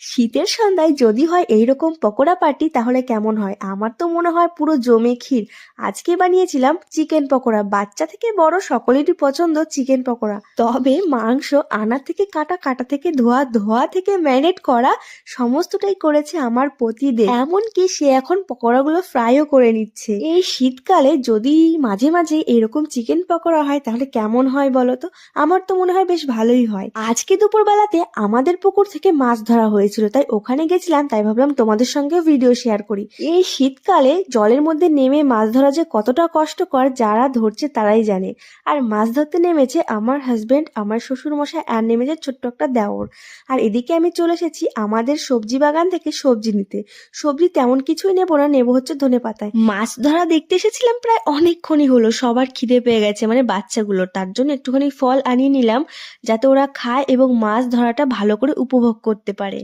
শীতের সন্ধ্যায় যদি হয় এইরকম পকোড়া পার্টি, তাহলে কেমন হয়? আমার তো মনে হয় পুরো জমে ক্ষীর। আজকে বানিয়েছিলাম চিকেন পকোড়া। বাচ্চা থেকে বড় সকলেরই পছন্দ চিকেন পকোড়া। তবে মাংস আনা থেকে কাটা কাটা থেকে ধোয়া ধোয়া থেকে ম্যারিনেট করা সমস্তটাই করেছে আমার পতিদেব। এমনকি সে এখন পকোড়াগুলো ফ্রাইও করে নিচ্ছে। এই শীতকালে যদি মাঝে মাঝে এরকম চিকেন পকোড়া হয়, তাহলে কেমন হয় বলো তো? আমার তো মনে হয় বেশ ভালোই হয়। আজকে দুপুরবেলাতে আমাদের পুকুর থেকে মাছ ধরা হয়েছিল, তাই ওখানে গেছিলাম, তাই ভাবলাম তোমাদের সঙ্গে ভিডিও শেয়ার করি। এই শীতকালে জলের মধ্যে নেমে মাছ ধরা যে কতটা কষ্টকর, যারা ধরছে তারাই জানে। আর মাছ ধরতে নেমেছে আমার হাজব্যান্ড আমার শ্বশুর মশাই আর নেমেছে ছোট্ট একটা দেওর। আর এদিকে আমি চলে এসেছি আমাদের সবজি বাগান থেকে সবজি নিতে। সবজি তেমন কিছুই নেব না, নেব হচ্ছে ধনে পাতায়। মাছ ধরা দেখতে এসেছিলাম প্রায় অনেকক্ষণই হলো, সবার খিদে পেয়ে গেছে মানে বাচ্চাগুলোর তার জন্য একটুখানি ফল আনিয়ে নিলাম, যাতে ওরা খায় এবং মাছ ধরাটা ভালো করে উপভোগ করতে পারে।